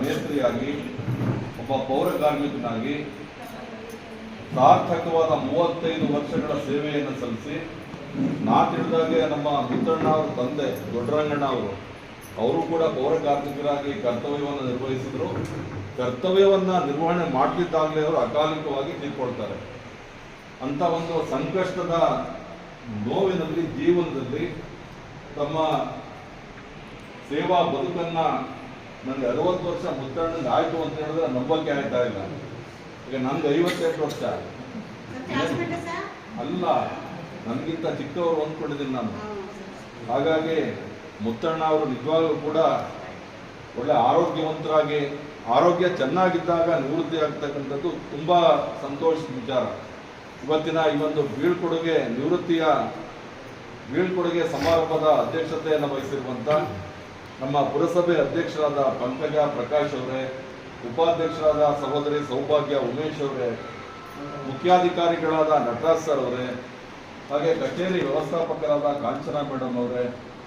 ಮೇಸ್ತ್ರಿಯಾಗಿ, ಒಬ್ಬ ಪೌರ ಕಾರ್ಮಿಕನಾಗಿ ಸಾರ್ಥಕವಾದ ಮೂವತ್ತೈದು ವರ್ಷಗಳ ಸೇವೆಯನ್ನು ಸಲ್ಲಿಸಿ ನಾ ತಿಳಿದಾಗೆ ನಮ್ಮ ಮುದ್ದಣ್ಣ ಅವರ ತಂದೆ ದೊಡ್ಡರಂಗಣ್ಣ ಅವರು ಅವರು ಕೂಡ ಪೌರ ಕಾರ್ಮಿಕರಾಗಿ ಕರ್ತವ್ಯವನ್ನು ನಿರ್ವಹಿಸಿದ್ರು. ಕರ್ತವ್ಯವನ್ನ ನಿರ್ವಹಣೆ ಮಾಡಲಿದ್ದಾಗಲೇ ಅವರು ಅಕಾಲಿಕವಾಗಿ ತೀರ್ಕೊಳ್ತಾರೆ. ಅಂತ ಒಂದು ಸಂಕಷ್ಟದ ನೋವಿನಲ್ಲಿ, ಜೀವನದಲ್ಲಿ ತಮ್ಮ ಸೇವಾ ಬದುಕನ್ನ ನನಗೆ ಅರವತ್ತು ವರ್ಷ ಮುತ್ತಣ್ಣಂಗೆ ಆಯ್ತು ಅಂತ ಹೇಳಿದ್ರೆ ನಂಬಕ್ಕೆ ಆಯ್ತಾ ಇಲ್ಲ. ಈಗ ನಂಗೆ ಐವತ್ತೆಂಟು ವರ್ಷ ಅಲ್ಲ ನನಗಿಂತ ಚಿಕ್ಕವರು ಅಂದ್ಕೊಂಡಿದ್ದೀನಿ ನಾನು. ಹಾಗಾಗಿ ಮುತ್ತಣ್ಣ ಅವರು ನಿಜವಾಗ್ಲೂ ಕೂಡ ಒಳ್ಳೆ ಆರೋಗ್ಯವಂತರಾಗಿ ಆರೋಗ್ಯ ಚೆನ್ನಾಗಿದ್ದಾಗ ನಿವೃತ್ತಿ ಆಗ್ತಕ್ಕಂಥದ್ದು ತುಂಬಾ ಸಂತೋಷದ ವಿಚಾರ. ಇವತ್ತಿನ ಈ ಒಂದು ಬೀಳ್ಕೊಡುಗೆ ನಿವೃತ್ತಿಯ ಬೀಳ್ಕೊಡುಗೆ ಸಮಾರಂಭದ ಅಧ್ಯಕ್ಷತೆಯನ್ನು ವಹಿಸಿರುವಂತ ನಮ್ಮ ಪುರಸಭೆ ಅಧ್ಯಕ್ಷರಾದ ಪಂಕಜ ಪ್ರಕಾಶ್ ಅವರೇ, ಉಪಾಧ್ಯಕ್ಷರಾದ ಸಹೋದರಿ ಸೌಭಾಗ್ಯ ಉಮೇಶ್ ಅವರೇ, ಮುಖ್ಯಾಧಿಕಾರಿಗಳಾದ ನಟರಾಜ್ ಸರ್ ಅವರೇ, ಹಾಗೆ ಕಚೇರಿ ವ್ಯವಸ್ಥಾಪಕರಾದ ಕಾಂಚನಾ ಮೇಡಮ್ ಅವರೇ,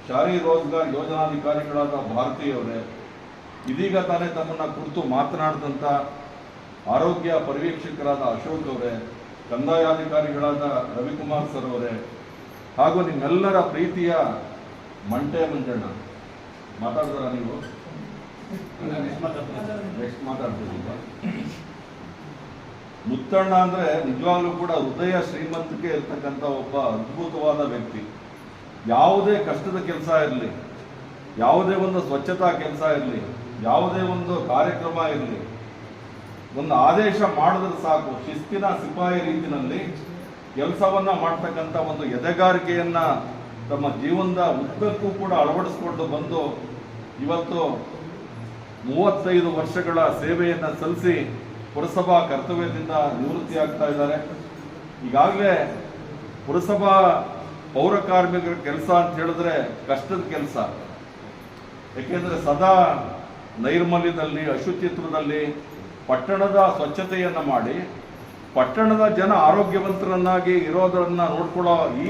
ಶಾರಿ ರೋಜ್ಗಾರ್ ಯೋಜನಾಧಿಕಾರಿಗಳಾದ ಭಾರತಿ ಅವರೇ, ಇದೀಗ ತಾನೇ ತಮ್ಮನ್ನ ಕುರಿತು ಮಾತನಾಡಿದಂಥ ಆರೋಗ್ಯ ಪರಿವೀಕ್ಷಕರಾದ ಅಶೋಕ್ ಅವರೇ, ಕಂದಾಯಾಧಿಕಾರಿಗಳಾದ ರವಿಕುಮಾರ್ ಸರ್ ಅವರೇ, ಹಾಗೂ ನಿಮ್ಮೆಲ್ಲರ ಪ್ರೀತಿಯ ಮಂಟೆ ಮಂಜಣ್ಣ. ಮಾತಾಡ್ತಾರ ನೀವು? ನೆಕ್ಸ್ಟ್ ಮಾತಾಡ್ತೀವಿ ಮುತ್ತಣ್ಣ ಅಂದ್ರೆ ನಿಜವಾಗ್ಲೂ ಕೂಡ ಹೃದಯ ಶ್ರೀಮಂತಿಕೆ ಇರ್ತಕ್ಕಂಥ ಒಬ್ಬ ಅದ್ಭುತವಾದ ವ್ಯಕ್ತಿ. ಯಾವುದೇ ಕಷ್ಟದ ಕೆಲಸ ಇರಲಿ ಯಾವುದೇ ಒಂದು ಸ್ವಚ್ಛತಾ ಕೆಲಸ ಇರಲಿ ಯಾವುದೇ ಒಂದು ಕಾರ್ಯಕ್ರಮ ಇರಲಿ ಒಂದು ಆದೇಶ ಮಾಡಿದ್ರೆ ಸಾಕು ಶಿಸ್ತಿನ ಸಿಪಾಯಿ ರೀತಿನಲ್ಲಿ ಕೆಲಸವನ್ನ ಮಾಡ್ತಕ್ಕಂಥ ಒಂದು ಎದೆಗಾರಿಕೆಯನ್ನ ತಮ್ಮ ಜೀವನದ ಉದ್ದಕ್ಕೂ ಕೂಡ ಅಳವಡಿಸಿಕೊಂಡು ಬಂದು ಇವತ್ತು ಮೂವತ್ತೈದು ವರ್ಷಗಳ ಸೇವೆಯನ್ನು ಸಲ್ಲಿಸಿ ಪುರಸಭಾ ಕರ್ತವ್ಯದಿಂದ ನಿವೃತ್ತಿ ಆಗ್ತಾ ಇದ್ದಾರೆ. ಈಗಾಗಲೇ ಪುರಸಭಾ ಪೌರ ಕಾರ್ಮಿಕರ ಕೆಲಸ ಅಂತ ಹೇಳಿದ್ರೆ ಕಷ್ಟದ ಕೆಲಸ. ಯಾಕೆಂದ್ರೆ ಸದಾ ನೈರ್ಮಲ್ಯದಲ್ಲಿ, ಅಶುಚಿತ್ವದಲ್ಲಿ ಪಟ್ಟಣದ ಸ್ವಚ್ಛತೆಯನ್ನು ಮಾಡಿ, ಪಟ್ಟಣದ ಜನ ಆರೋಗ್ಯವಂತರನ್ನಾಗಿ ಇರೋದನ್ನು ನೋಡ್ಕೊಳ್ಳೋ ಈ